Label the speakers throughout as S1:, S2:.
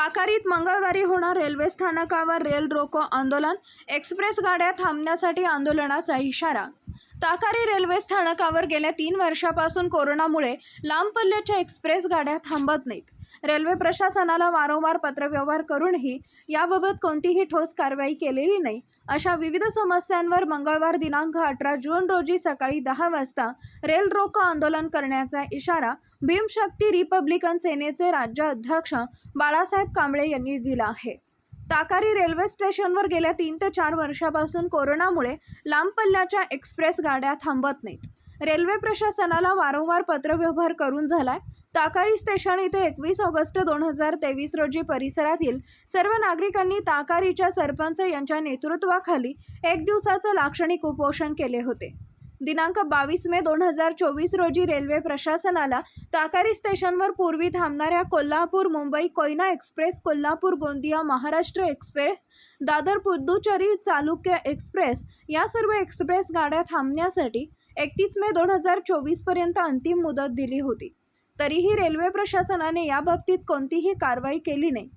S1: काकारीत मंगळवारी होणार रेल्वे स्थानकावर रेल रोको आंदोलन. एक्सप्रेस गाड्या थांबण्यासाठी आंदोलनाचा इशारा ताकारी रेल्वे स्थानकावर गेल्या तीन वर्षापासून कोरोनामुळे लांब पल्ल्याच्या एक्सप्रेस गाड्या थांबत नाहीत. रेल्वे प्रशासनाला वारंवार पत्रव्यवहार करूनही याबाबत कोणतीही ठोस कारवाई केलेली नाही. अशा विविध समस्यांवर मंगळवार दिनांक अठरा जून रोजी सकाळी दहा वाजता रेल रोको आंदोलन करण्याचा इशारा भीमशक्ती रिपब्लिकन सेनेचे राज्य अध्यक्ष बाळासाहेब कांबळे यांनी दिला आहे. ताकारी रेल्वे स्टेशनवर गेल्या तीन ते चार वर्षापासून कोरोनामुळे लांब पल्ल्याच्या एक्सप्रेस गाड्या थांबत नाहीत. रेल्वे प्रशासनाला वारंवार पत्रव्यवहार करून झालाय. ताकारी स्टेशन इथे एकवीस ऑगस्ट दोन हजार तेवीस रोजी परिसरातील सर्व नागरिकांनी ताकारीच्या सरपंच यांच्या नेतृत्वाखाली एक दिवसाचं लाक्षणिक उपोषण केले होते. दिनांक बावीस मे दोन हजार चोवीस रोजी रेल्वे प्रशासनाला ताकारी स्टेशनवर पूर्वी थांबणाऱ्या Kolhapur Mumbai Koyna express Kolhapur Gondia Maharashtra express Dadar Puducherry Chalukya express या सर्व एक्सप्रेस गाड्या थांबण्यासाठी एकतीस मे दोन हजार चोवीसपर्यंत अंतिम मुदत दिली होती. तरीही रेल्वे प्रशासनाने याबाबतीत कोणतीही कारवाई केली नाही.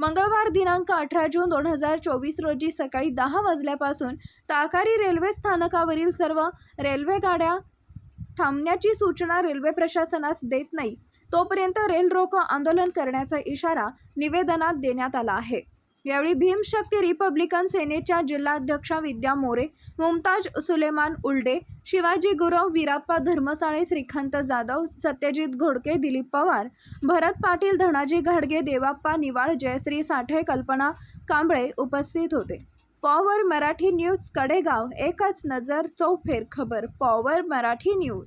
S1: मंगळवार दिनांक अठरा जून दोन हजार चोवीस रोजी सकाळी दहा वाजल्यापासून ताकारी रेल्वे स्थानकावरील सर्व रेल्वे गाड्या थांबण्याची सूचना रेल्वे प्रशासनास देत नाही. तोपर्यंत रेल रोको आंदोलन करण्याचा इशारा निवेदनात देण्यात आला आहे. यावेळी भीमशक्ती रिपब्लिकन सेनेच्या जिल्हाध्यक्षा विद्या मोरे मुमताज सुलेमान उल्डे शिवाजी गुरव वीराप्पा धर्मसाळे श्रीकांत जाधव सत्यजित घोडके दिलीप पवार भरत पाटील धनाजी घाडगे देवाप्पा निवाळ जयश्री साठे कल्पना कांबळे उपस्थित होते. पॉवर मराठी न्यूज कडेगाव एकच नजर चौफेर खबर पॉवर मराठी न्यूज.